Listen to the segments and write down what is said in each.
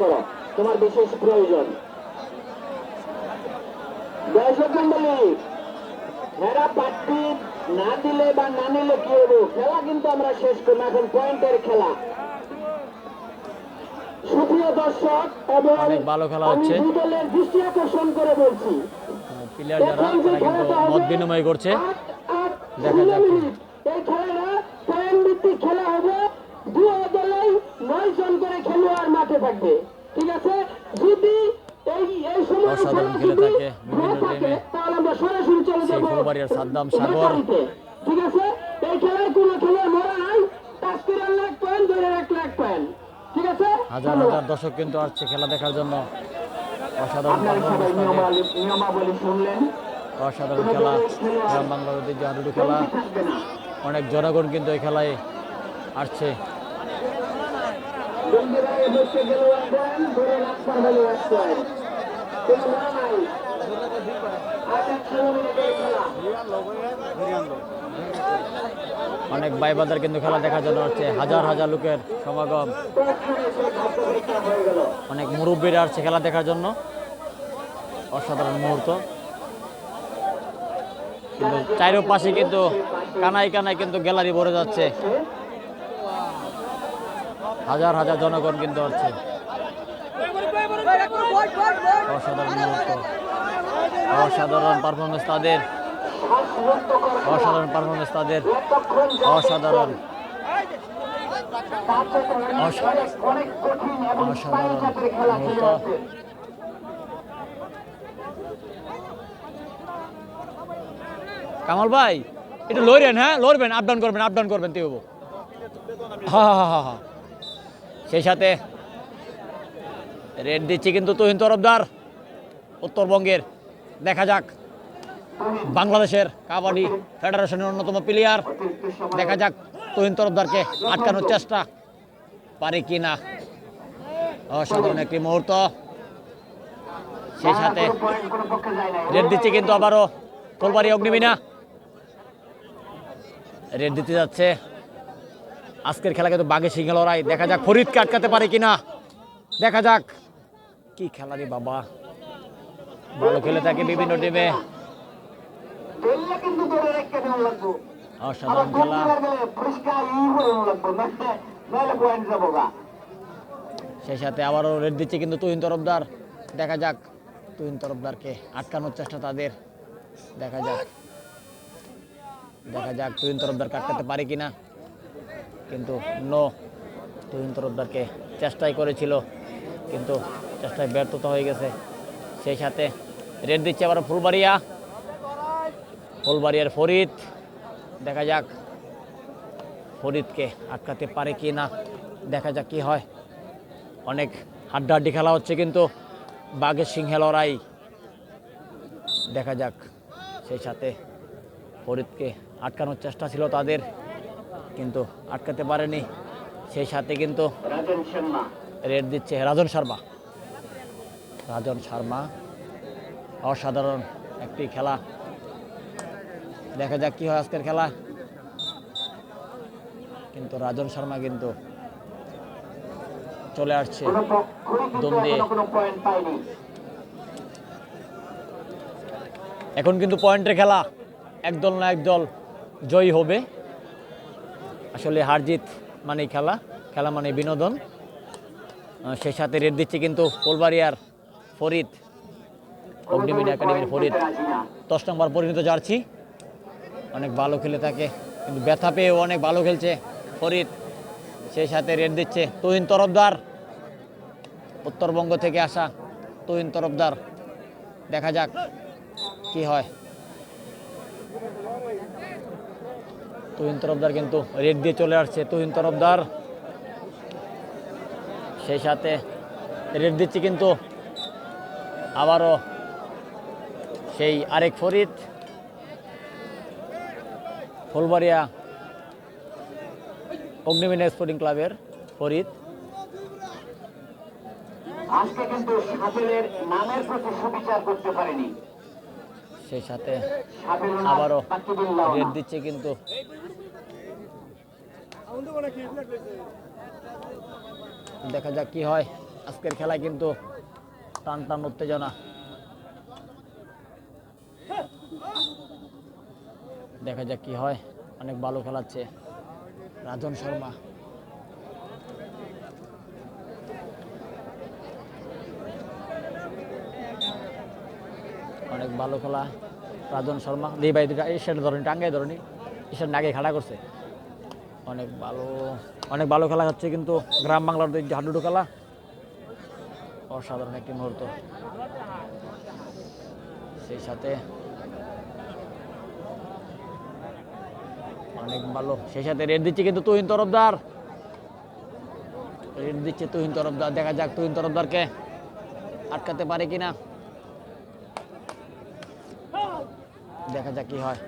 করো। তোমার বিশেষ প্রয়োজন। দর্শক মন্ডলী হেরা পাট্টি না দিলে বা না নিলে কি হব? খেলা কিন্তু আমরা শেষ করব। এখন পয়েন্টের খেলা। সুপ্রিয় দর্শক এবং ভালো খেলা হচ্ছে। দলের দৃষ্টি আকর্ষণ করে বলছি। প্লেয়ার যারা তারা কিন্তু মত বিনিময় করছে। দেখা যাক। এই খেলাটা নয় জন করে খেলোয়াড় মাঠে থাকবে ঠিক আছে? যদি এই এই সময় অসাধারণ খেলে থাকে বিভিন্ন টিমে। তাহলে আমরা সরাসরি চলে সেই ফুলবাড়িয়ার সাদ্দাম সাগর। ঠিক আছে? এই খেলায় কোনো খেলোয়াড় মরা নাই। টাচ করে আনলে পয়েন্ট ধরে রাখলে এক পয়েন্ট ঠিক আছে? হাজার হাজার দর্শক কিন্তু আসছে খেলা দেখার জন্য। অসাধারণ নিয়মাবলী শুনলেন। অসাধারণ খেলা। গ্রাম বাংলার ঐতিহ্য হাডুডু খেলা। অনেক জনগণ কিন্তু এই খেলায় আসছে। হচ্ছে অনেক বাইবাদার কিন্তু খেলা দেখার জন্য আসছে। হাজার হাজার লোকের সমাগম। অনেক মুরব্বীরা আসছে খেলা দেখার জন্য। অসাধারণ মুহূর্ত। কিন্তু চারিপাশে কিন্তু কানায় কানায় কিন্তু গ্যালারি ভরে যাচ্ছে। হাজার হাজার জনগণ কিন্তু আসছে। অসাধারণ অসাধারণ পারফরমেন্স তাদের। অসাধারণ পারফরমেন্স তাদের। অসাধারণ। অসাধারণ। কামাল ভাই, একটু লড়বেন হ্যাঁ? লড়বেন আপ ডাউন করবেন আপ ডাউন করবেন তুই হ্যাঁ হ্যাঁ হ্যাঁ হ্যাঁ সাথে রেড দিচ্ছি কিন্তু তুহিন তরফদার উত্তরবঙ্গের। দেখা যাক। বাংলাদেশের কাবাডি ফেডারেশনের অন্যতম প্লেয়ার দেখা যাক তুহিন তরফদারকে আটকানোর চেষ্টা পারে কি না। অসাধারণ একটি মুহূর্ত। সেই সাথে। রেড দিচ্ছে কিন্তু আবারও ফুলবাড়ি অগ্নিমিনা রেড দিতে যাচ্ছে আজকের খেলা কিন্তু বাঘে সিংহে লড়াই। দেখা যাক ফরিদকে আটকাতে পারে কিনা। দেখা যাক। কি খেলা রে বাবা। ভালো খেলে থাকে বিভিন্ন টিমে অসাধারণ খেলা। সেই সাথে আবারও রেড দিচ্ছে কিন্তু তুহিন তরফদার। দেখা যাক তুহিন তরফদারকে আটকানোর চেষ্টা তাদের। দেখা যাক। দেখা যাক তুহিন তরফদারকে আটকাতে পারে কিনা। কিন্তু নো। তুহিন তরফদারকে চেষ্টাই করেছিল, কিন্তু চেষ্টায় ব্যর্থতা হয়ে গেছে। সেই সাথে রেড দিচ্ছে আবার ফুলবাড়িয়া। ফুলবাড়িয়ার ফরিদ, দেখা যাক ফরিদকে আটকাতে পারে কি না, দেখা যাক কি হয়। অনেক হাড্ডাহাড্ডি খেলা হচ্ছে কিন্তু বাঘের সিংহে লড়াই। দেখা যাক। সেই সাথে ফরিদকে আটকানোর চেষ্টা ছিল তাদের। কিন্তু আটকাতে পারেনি। সেই সাথে কিন্তু রেড দিচ্ছে রাজন শর্মা। রাজন শর্মা অসাধারণ একটি খেলা। দেখা যাক কি হয় আজকের খেলা। কিন্তু রাজন শর্মা কিন্তু চলে আসছে দম দিয়ে। এখন কিন্তু পয়েন্টের খেলা। একদল না একদল জয়ী হবে। আসলে হার জিত মানেই খেলা খেলা মানে বিনোদন। সেই সাথে রেড দিচ্ছে কিন্তু ফুলবাড়িয়ার ফরিদ অগ্নিমিন একাডেমির ফরিদ। দশ নম্বর পরিণত জার্সি, অনেক ভালো খেলে থাকে, কিন্তু ব্যথা পেয়েও অনেক ভালো খেলছে ফরিদ। সেই সাথে রেড দিচ্ছে তুহিন তরফদার, উত্তরবঙ্গ থেকে আসা তুহিন তরফদার। দেখা যাক কি হয়। তুহিন তরফদার কিন্তু রেড দিয়ে চলে আসছে। তুহিন তরফদার সেই সাথে রেড দিচ্ছে কিন্তু আবারও সেই আরেক ফরিদ। ফুলবাড়িয়া অগ্নিমিনা স্পোর্টিং ক্লাবের ফরিদ। আজকে কিন্তু সাবেলের নামের প্রতি সুবিচার করতে পারেনি। সেই সাথে আবারও রেড দিচ্ছে কিন্তু দেখা যাক কি হয়। আজকের খেলায় কিন্তু টান টান উত্তেজনা। দেখা যাক কি হয়। অনেক ভালো খেলাচ্ছে রাজন শর্মা। অনেক ভালো খেলা রাজন শর্মা। দিই ভাই দুটা এসের ধরনি টাঙ্গাই ধরনি এসের আগে খেলা করছে। অনেক ভালো অনেক ভালো খেলা হচ্ছে কিন্তু গ্রাম বাংলার যে হাডুডু খেলা অসাধারণ একটি মুহূর্ত। সেই সাথে অনেক ভালো। সেই সাথে রেড দিচ্ছে কিন্তু তুহিন তরফদার। রেড দিচ্ছে তুহিন তরফদার। দেখা যাক তুহিন তরফদারকে আটকাতে পারে কিনা। দেখা যাক কি হয়।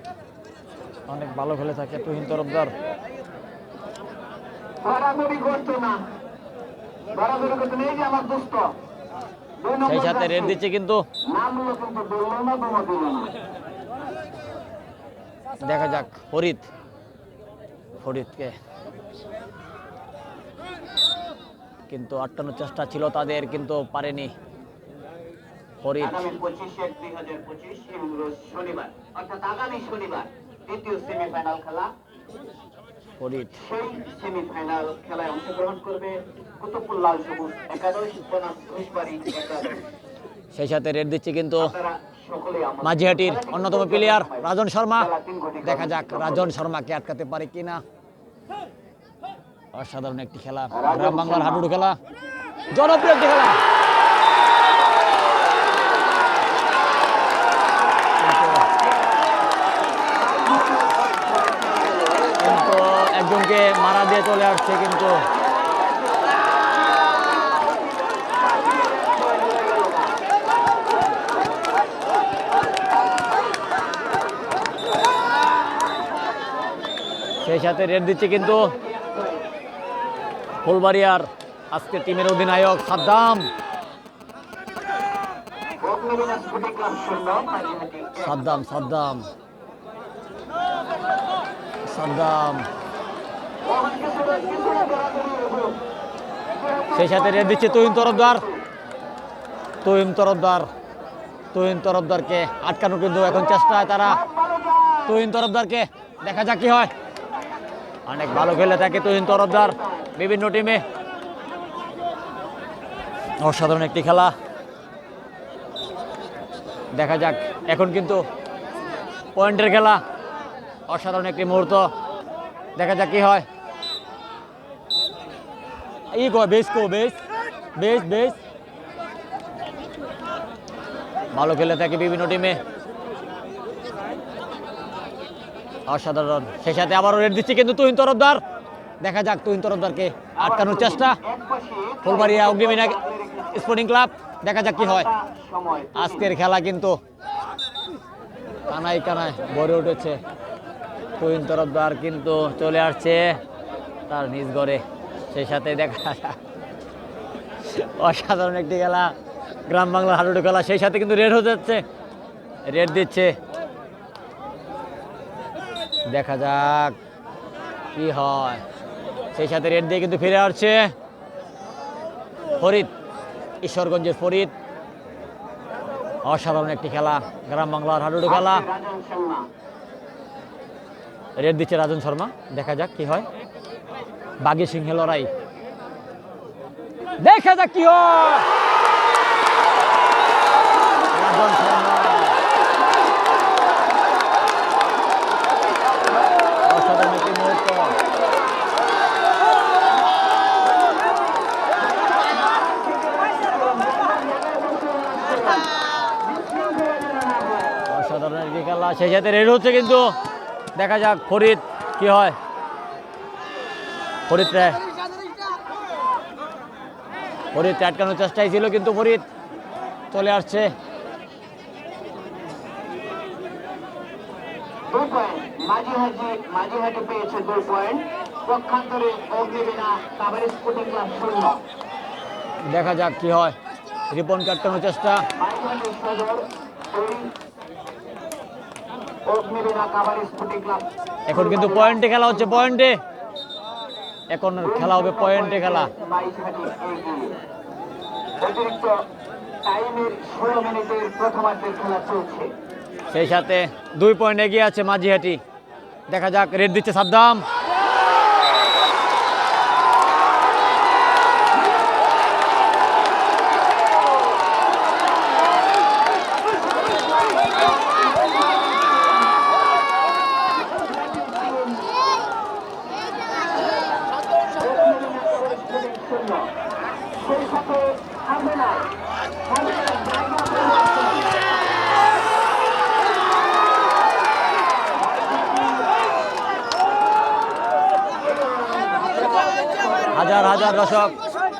অনেক ভালো খেলে থাকে তুহিন তরফদার। বাড়াবাড়ি করতো না। বাড়াবাড়ি করতো না এই যে আমার দোস্ত সেই সাথে রেড দিচ্ছে কিন্তু। দেখা যাক ফরিদ। ফরিদকে কিন্তু আটকানোর চেষ্টা ছিল তাদের কিন্তু পারেনি। ফরিদ। শনিবার অর্থাৎ আগামী শনিবার দ্বিতীয় সেমিফাইনাল খেলা। ফরিদ সেই সেমিফাইনাল খেলায় অংশগ্রহণ করবে কুতুবুল লাল সবুজ একাদশ বনাম সেই সাথে রেড দিচ্ছে কিন্তু মাঝিহাটির অন্যতম প্লেয়ার রাজন শর্মা। দেখা যাক রাজন শর্মাকে আটকাতে পারে কিনা। অসাধারণ একটি খেলা। গ্রাম বাংলার। হাডুডু খেলা। জনপ্রিয় একটি খেলা কিন্তু মারা দিয়ে চলে আসছে কিন্তু। সেই সাথে রেড দিচ্ছে কিন্তু ফুলবাড়িয়ার আজকে টিমের অধিনায়ক সাদ্দাম। সাদ্দাম সাদ্দাম। সাদ্দাম। সেই সাথে রেড দিচ্ছে তুহিন তরফদার। তুহিন তরফদার, তুহিন তরফদারকে আটকানো কিন্তু এখন চেষ্টায় তারা। ভালো তরফদারকে দেখা যাক কি হয়। অনেক ভালো খেলে থাকে তুহিন তরফদার বিভিন্ন টিমে অসাধারণ একটি খেলা। দেখা যাক, এখন কিন্তু পয়েন্টের খেলা। অসাধারণ একটি মুহূর্ত। দেখা যাক কি হয়। ই কো বেশ কো বেশ বেশ বেশ ভালো খেলে থাকে বিভিন্ন টিমে অসাধারণ। সেই সাথে আবারও রেড দিচ্ছে কিন্তু তুহিন তরফদার। দেখা যাক তুহিন তরফদারকে আটকানোর চেষ্টা। ফুলবাড়িয়া অগ্নিমিনা স্পোর্টিং ক্লাব দেখা যাক কি হয়। আজকের খেলা কিন্তু কানাই কানায় ভরে উঠেছে। তুহিন তরফদার কিন্তু চলে আসছে তার নিজ ঘরে সেই সাথে দেখা অসাধারণ একটি খেলা। গ্রাম বাংলার হাডুডু খেলা, সেই সাথে কিন্তু রেড হয়ে যাচ্ছে। রেড দিচ্ছে। দেখা যাক কি হয়। সেই সাথে রেড দিয়ে কিন্তু ফিরে আসছে। ফরিদ, ঈশ্বরগঞ্জের ফরিদ। অসাধারণ একটি খেলা, গ্রাম বাংলার হাডুডু খেলা। রেড দিচ্ছে রাজন শর্মা। দেখা যাক কি হয়। বাঘে সিংহে লড়াই। দেখা যাক কি একটি খেলা। সেই সাথে রেড হচ্ছে কিন্তু। দেখা যাক ফরিদ কি হয়। ফরিদ রায় ফরিদ আটকানোর চেষ্টাই ছিল কিন্তু ফরিদ চলে আসছে। দেখা যাক কি হয়। রিপন কাটানোর চেষ্টা। এখন কিন্তু পয়েন্টে খেলা হচ্ছে পয়েন্টে। এখন খেলা হবে পয়েন্টে খেলা। সেই সাথে দুই পয়েন্ট এগিয়ে আছে মাঝিহাটি। দেখা যাক, রেড দিচ্ছে সাদ্দাম। হাজার হাজার দর্শক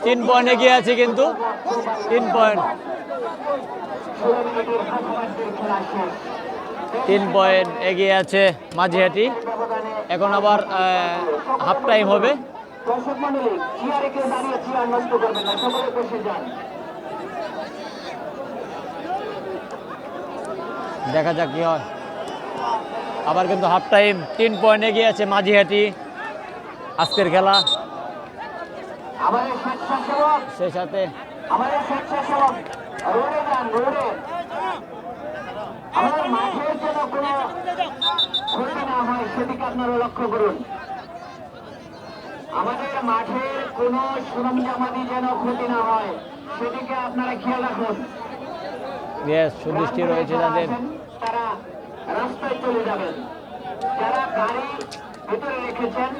তিন পয়েন্ট এগিয়ে আছে কিন্তু। তিন পয়েন্ট তিন পয়েন্ট এগিয়ে আছে মাঝিহাটি। এখন আবার হাফ টাইম হবে। দেখা যাক কি হয়। আবার কিন্তু হাফ টাইম তিন পয়েন্ট এগিয়ে আছে মাঝিহাটি। আজকের খেলা। স্বেচ্ছাসেবক। সাথে। আমাদের স্বেচ্ছাসেবক। রোডে যান রোডে। আমাদের মাঠের যেন কোনো ক্ষতি না হয় সেদিকে আপনারা লক্ষ্য করুন। আমাদের মাঠের কোনো সরঞ্জামাদি যেন ক্ষতি না হয় সেদিকে আপনারা খেয়াল রাখুন। সুদৃষ্টি রয়েছে তাদের। তারা রাস্তায় চলে যাবেন। যারা গাড়ি ভেতরে রেখেছেন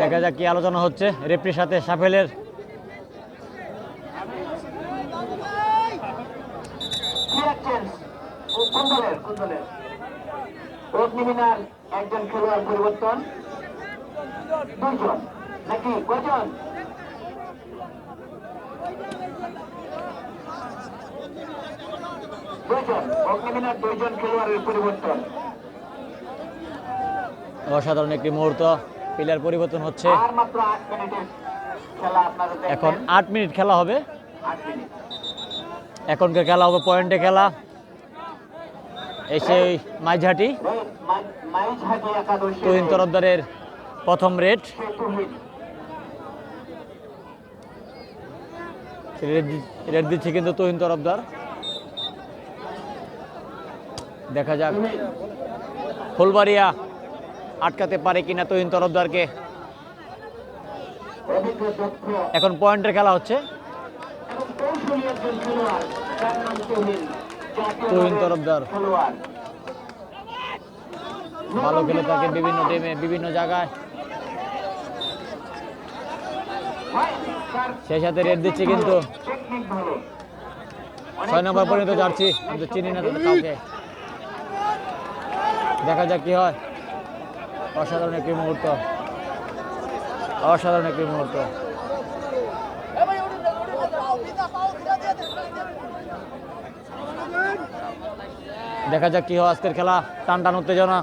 দেখা যাক কি আলোচনা হচ্ছে। রেফরির সাথে সাফেলের একজন খেলোয়াড় পরিবর্তন। দুজন নাকি কজন দুজন অগ্নিমিনার দুইজন খেলোয়াড়ের পরিবর্তন। অসাধারণ একটি মুহূর্ত। প্লেয়ার পরিবর্তন হচ্ছে। এখন আট মিনিট খেলা হবে। এখনকার খেলা হবে পয়েন্টে খেলা। এসে মাইঝাটি। তুহিন তরফদারের প্রথম দি- রেড দিচ্ছে কিন্তু তুহিন তরফদার। দেখা যাক। ফুলবাড়িয়া আটকাতে পারে কিনা তুহিন তরফদারকে। এখন পয়েন্টের খেলা হচ্ছে। তুহিন তরফদার। ভালো খেলে থাকে বিভিন্ন টিমে বিভিন্ন জায়গায়। সেই সাথে রেড দিচ্ছে কিন্তু। ছয় নম্বর পর্যন্ত যাচ্ছি, কিন্তু চিনি না কাউকে। দেখা যাক কি হয়। অসাধারণ একটি মুহূর্ত। অসাধারণ একটি মুহূর্ত। দেখা যাক কি হয় আজকের খেলা। টান টান উত্তেজনা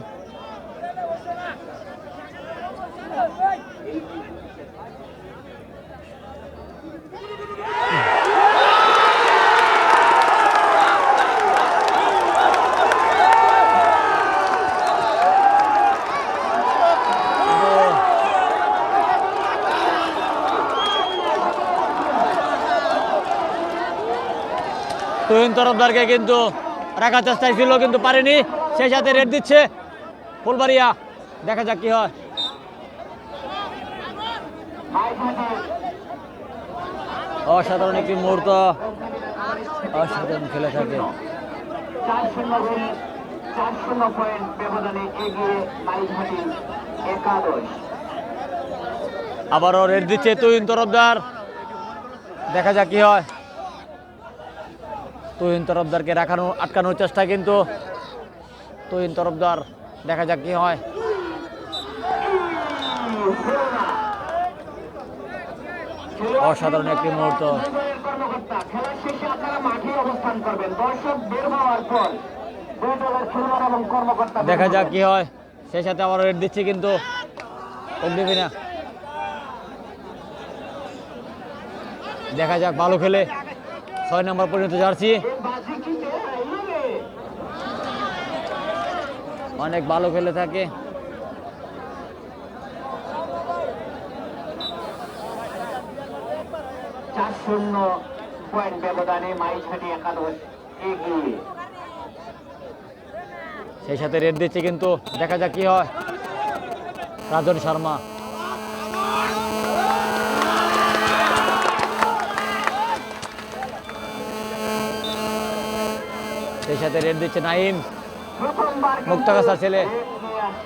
তুহিন তরফদারকে কিন্তু রাখার চেষ্টায় ছিল কিন্তু পারেনি। সেই সাথে রেড দিচ্ছে ফুলবাড়িয়া। দেখা যাক কি হয়। অসাধারণ একটি মুহূর্ত। অসাধারণ খেলে থাকে। আবারও রেড দিচ্ছে তুহিন তরফদার। দেখা যাক কি হয়। তুহিন তরফদারকে রাখানো, আটকানোর চেষ্টা কিন্তু তুহিন তরফদার। দেখা যাক কি হয়। অসাধারণ একটি মুহূর্ত। দেখা যাক কি হয়। সেই সাথে আবার রেট দিচ্ছে কিন্তু দেখা যাক ভালো খেলে। ছয় নম্বর পর্যন্ত জার্সি। রে। অনেক ভালো খেলে থাকে। চার শূন্য পয়েন্ট ব্যবধানে মাইছাটি একাদশ এগিয়ে। সেই সাথে রেড দিচ্ছে কিন্তু দেখা যাক কি হয়। রাজন শর্মা। সেই সাথে রেড দিচ্ছে নাইম। মুক্তাগাছার ছেলে।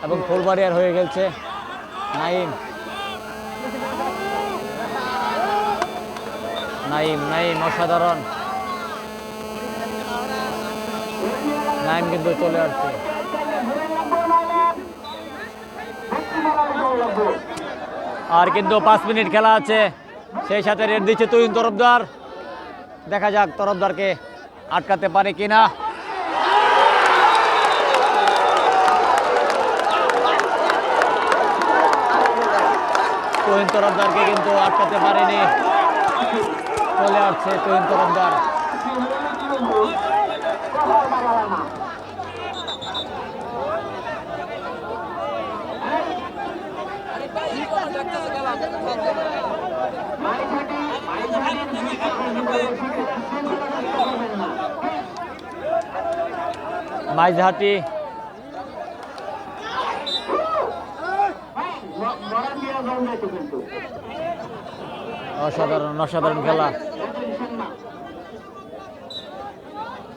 এবং ফুলবাড়িয়ার হয়ে গেছে নাইম। নাইম নাইম, অসাধারণ। নাইম কিন্তু চলে আসছে। আর কিন্তু পাঁচ মিনিট খেলা আছে। সেই সাথে রেড দিচ্ছে তুহিন তরফদার। দেখা যাক তরফদারকে আটকাতে পারে কিনা। তুহিন তরফদারকে কিন্তু আটকাতে পারেনি। চলে আসছে তুহিন তরফদার। মাইজহাটি মরান দিয়া জল যাইতো কিন্তু অসাধারণ অসাধারণ খেলা।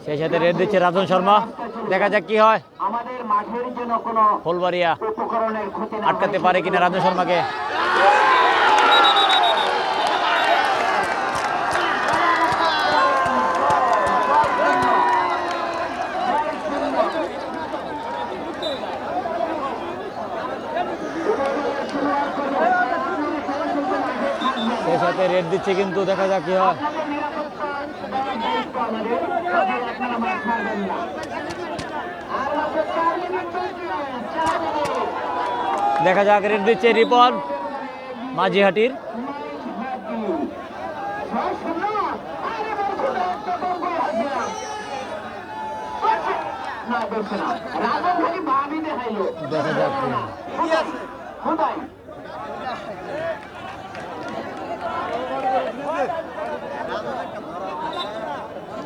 সেই সাথে রেড দিচ্ছে রাজন শর্মা। দেখা যাক কি হয়। আমাদের মাঠের জন্য কোনো ফুলবাড়িয়া আটকাতে পারে কিনা রাজন শর্মাকে সেই সাথে রেড দিচ্ছে কিন্তু দেখা যাক কি হয়। দেখা যাক রেড দিচ্ছে রিপন মাঝিহাটির। ছয় শূন্য আরে বলছো না, একটা গোল করে হারছিলাম। না দেখছে না রাজন খালি ভাবি দেখাইলো দেখা যাক কি হয়। খুদাই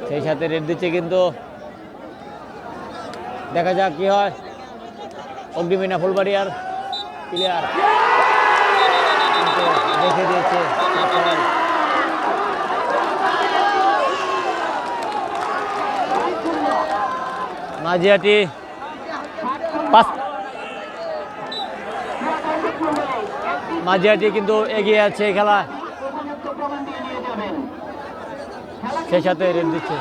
সেই সাথে রেড দিচ্ছে কিন্তু। দেখা যাক কি হয়। অগ্নিমিনা ফুলবাড়িয়ার প্লেয়ার দেখে দিয়েছে। মাঝিয়াটি মাঝিয়াটি কিন্তু এগিয়ে আছে খেলা উপযুক্ত প্রমাণ দিয়ে নিয়ে যাবেন সেই সাথে রেড দিচ্ছে।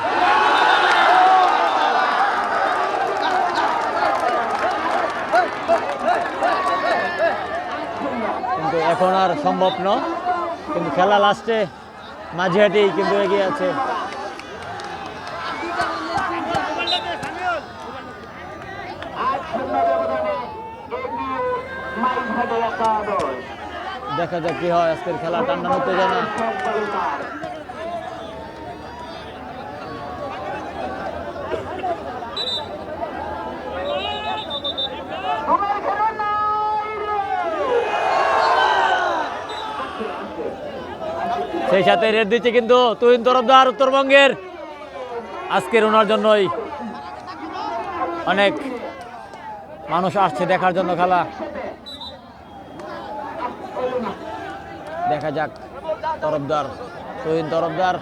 কিন্তু এখন আর সম্ভব নয়। কিন্তু খেলা লাস্টে মাঝিহাটি কিন্তু এগিয়ে আছে। দেখা যাক কি হয় আজকের খেলা। টান্ডা হতে জানা সব তালুকার। তোমার খেলা নাই রে। সেই সাথে রেড দিচ্ছে কিন্তু তুহিন তরফদার উত্তরবঙ্গের। আজকের ওনার জন্যই অনেক মানুষ আসছে দেখার জন্য খেলা। দেখা যাক তরফদার, তুহিন তরফদার।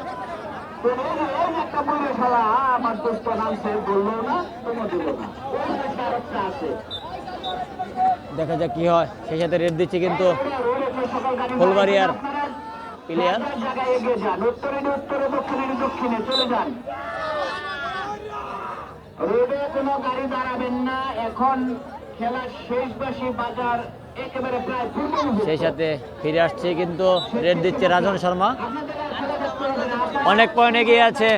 দেখা যাক কি হয়। সেই সাথে রেড দিচ্ছে কিন্তু ফুলবাড়িয়ার প্লেয়ার। রোডে কোনো গাড়ি দাঁড়াবেন না। এখন খেলার শেষবাসী বাজার একেবারে প্রায় সেই সাথে ফিরে আসছে কিন্তু রেড দিচ্ছে রাজন শর্মা। অনেক পয়েন্ট এগিয়ে আছে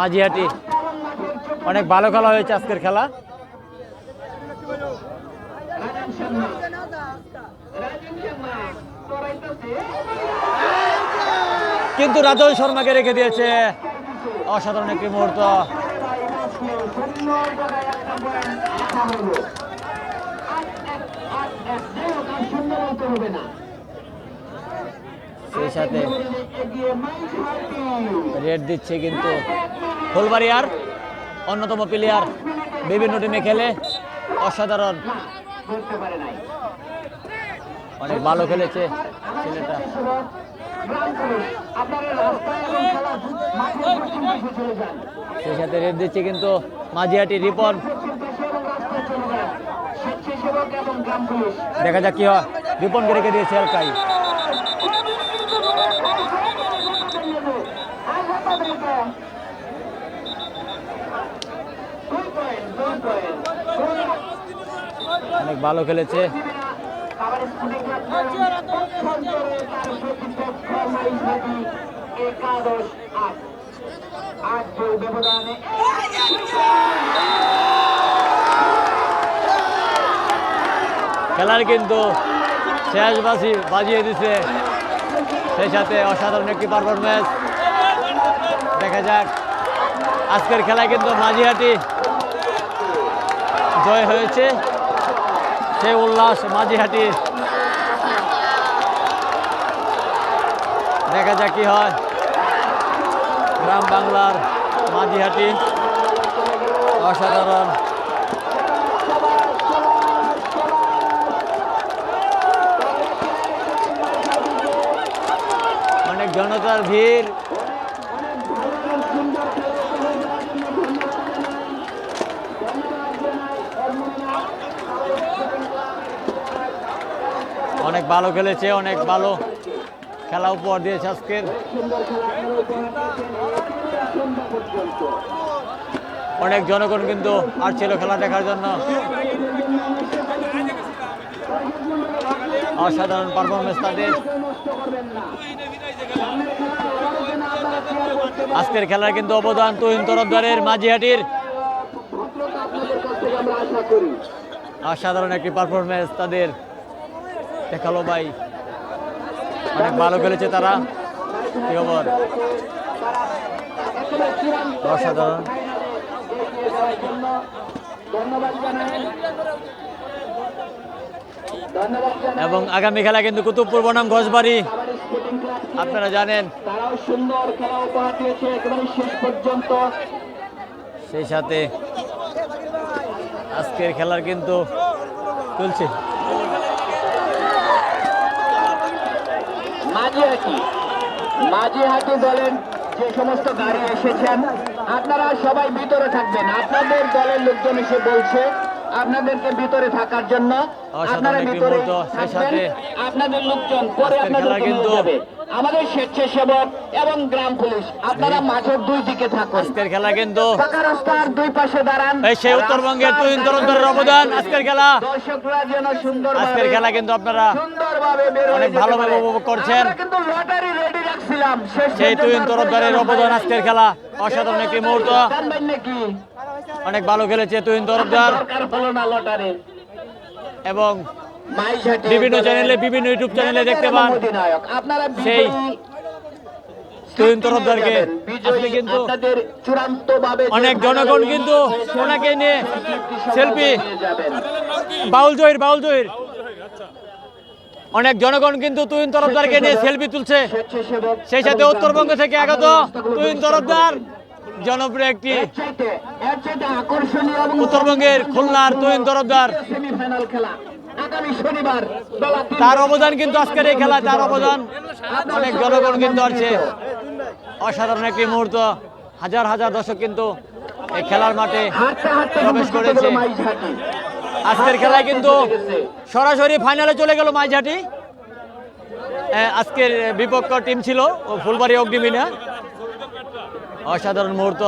মাঝিহাটি। অনেক ভালো খেলা হয়েছে আজকের খেলা রাজন শর্মা রাজন শর্মা তোরাইতেছে কিন্তু রাজন শর্মাকে রেখে দিয়েছে। অসাধারণ একটি মুহূর্ত। সেই সাথে রেড দিচ্ছে কিন্তু ফুলবাড়িয়ার অন্যতম প্লেয়ার বিভিন্ন টিমে খেলে। অসাধারণ। অনেক ভালো খেলেছে ছেলেটা। সেই সাথে রেড দিচ্ছে কিন্তু মাঝিহাটি রিপন। দেখা যাক কি হয়। রিপনকে রেখে দিয়েছে এলকাই। অনেক ভালো খেলেছে। খেলার কিন্তু শেষ বাজি বাজিয়ে দিছে। সেই সাথে অসাধারণ একটি পারফরমেন্স দেখা যাক। আজকের খেলায় কিন্তু মাঝিহাটি জয় হয়েছে। সেই উল্লাস মাঝিহাটি দেখা যাক কি হয়? গ্রাম বাংলার মাঝিহাটি অসাধারণ। অনেক জনতার ভিড়। অনেক ভালো খেলেছে অনেক ভালো খেলা উপহার দিয়েছে আজকের। অনেক জনগণ কিন্তু আর ছিল খেলা দেখার জন্য। অসাধারণ পারফরমেন্স তাদের। আজকের খেলার কিন্তু অবদান তুহিন তরফদারের মাঝিহাটির। অসাধারণ একটি পারফরমেন্স তাদের। দেখাল ভাই। অনেক ভালো খেলেছে তারা। কি খবর? এবং আগামী খেলা কিন্তু কুতুবপুর বনাম ঘোষবাড়ি। আপনারা জানেন। তারাও সুন্দর খেলা উপহার দিয়েছে একেবারে শেষ পর্যন্ত সেই সাথে আজকের খেলার কিন্তু চলছে। মাঝিহাটি মাঝিহাটি বলেন যে সমস্ত গাড়ি এসেছেন। আপনারা সবাই ভিতরে থাকবেন। আপনাদের দলের লোকজন এসে বলছে আপনাদেরকে ভিতরে থাকার জন্য আপনারা ভিতরে আপনাদের লোকজন পরে আপনাদের কিন্তু- আমাদের স্বেচ্ছাসেবক এবং গ্রাম পুলিশ আপনারা মাঝের দুই দিকে থাকুন। আজকের খেলা কিন্তু পাকা রাস্তার দুই পাশে দাঁড়ান। এই সেই উত্তরবঙ্গের রাস্তার তুহিন অবদান আজকের খেলা। দর্শকরা যেন সুন্দর আজকের খেলা কিন্তু আপনারা সুন্দরভাবে বের অনেক ভালোভাবে উপভোগ করছেন। কিন্তু লটারি রেডি রাখছিলাম। সেই তরফদারের পরিচালনা অবদান। আজকের খেলা। অসাধারণ একটি মুহূর্ত। নাকি? অনেক ভালো খেলেছে তুহিন তরফদার। এবং বিভিন্ন চ্যানেলে বিভিন্ন ইউটিউব চ্যানেলে দেখতে পান। সেই তুহিন তরফদারকে। কিন্তু অনেক জনগণ কিন্তু ওনাকে নিয়ে সেলফি। বাউল জহির বাউল জহির। অনেক জনগণ কিন্তু তুহিন তরফদারকে নিয়ে সেলফি তুলছে। সেই সাথে উত্তরবঙ্গ থেকে আগত তুহিন তরফদার। জনপ্রিয় একটি উত্তরবঙ্গের খুলনার তুহিন তরফদার তার অবদান কিন্তু আজকের এই খেলায় তার অবদান অনেক জনগণ কিন্তু আছে অসাধারণ একটি মুহূর্ত। হাজার হাজার দর্শক কিন্তু এই খেলার মাঠে প্রবেশ করেছে। আজকের খেলায় কিন্তু সরাসরি ফাইনালে চলে গেল মাইঝাটি। আজকের বিপক্ষ টিম ছিল ফুলবাড়ি অগ্নিমিনা অসাধারণ মুহূর্ত।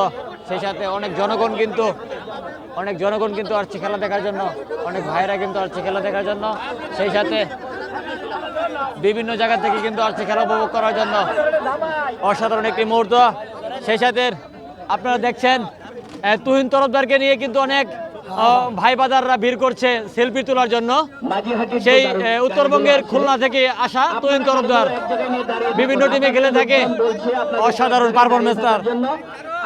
সেই সাথে অনেক জনগণ কিন্তু, অনেক জনগণ কিন্তু আসছে খেলা দেখার জন্য। অনেক ভাইরা কিন্তু আসছে খেলা দেখার জন্য। সেই সাথে বিভিন্ন জায়গা থেকে কিন্তু আসছে খেলা উপভোগ করার জন্য। অসাধারণ একটি মুহূর্ত। সেই সাথে আপনারা দেখছেন তুহিন তরফদারকে নিয়ে কিন্তু অনেক ভাই বাজাররা ভিড় করছে সেলফি তোলার জন্য। সেই উত্তরবঙ্গের খুলনা থেকে আসা তুহিন তরফদার। বিভিন্ন টিমে খেলে থাকে। অসাধারণ পারফরমেন্স তার দাঁড়িয়ে থাকার জন্য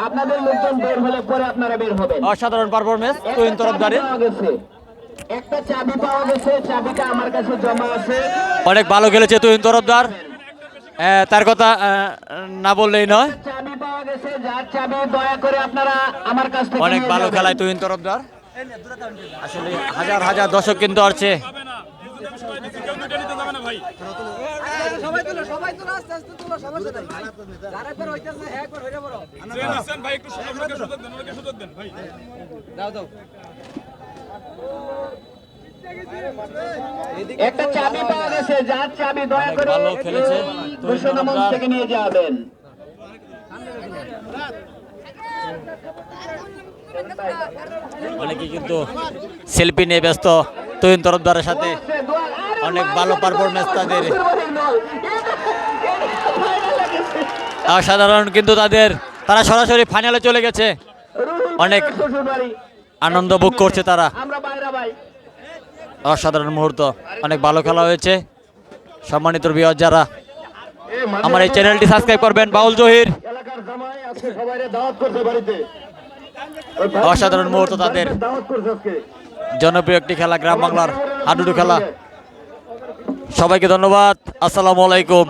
আপনাদের লোকজন বের হলে পরে আপনারা বের হবেন। অসাধারণ পারফরমেন্স তুহিন তরফদারের। একটা চাবি পাওয়া গেছে। চাবিটা আমার কাছে জমা আছে। অনেক ভালো খেলেছে তুহিন তরফদার। তার কথা না বললেই নয়। চাবি পাওয়া গেছে। যার চাবি দয়া করে আপনারা আমার কাছ থেকে অনেক ভালো খেলায় তুহিন তরফদার। আসলে হাজার হাজার দর্শক কিন্তু দাও একটা চাবি পাওয়া গেছে যার চাবি দয়া করে ঘোষণা মঞ্চ থেকে নিয়ে যাবেন। অনেকে কিন্তু সেলফি নিয়ে ব্যস্ত। তুহিন তরফদারের সাথে অনেক ভালো পারফরমেন্স তাদের। অসাধারণ কিন্তু তাদের। তারা সরাসরি ফাইনালে চলে গেছে। অনেক আনন্দ ভোগ করছে তারা। অসাধারণ মুহূর্ত। অনেক ভালো খেলা হয়েছে। সম্মানিত বিয়ার যারা, আমার এই চ্যানেলটি সাবস্ক্রাইব করবেন। বাউল জহির। এলাকার আজকে সবাই দাওয়াত বাড়িতে। অসাধারণ মুহূর্ত তাদের। জনপ্রিয় একটি খেলা গ্রাম বাংলার হাডুডু খেলা। সবাইকে ধন্যবাদ। আসসালামু আলাইকুম।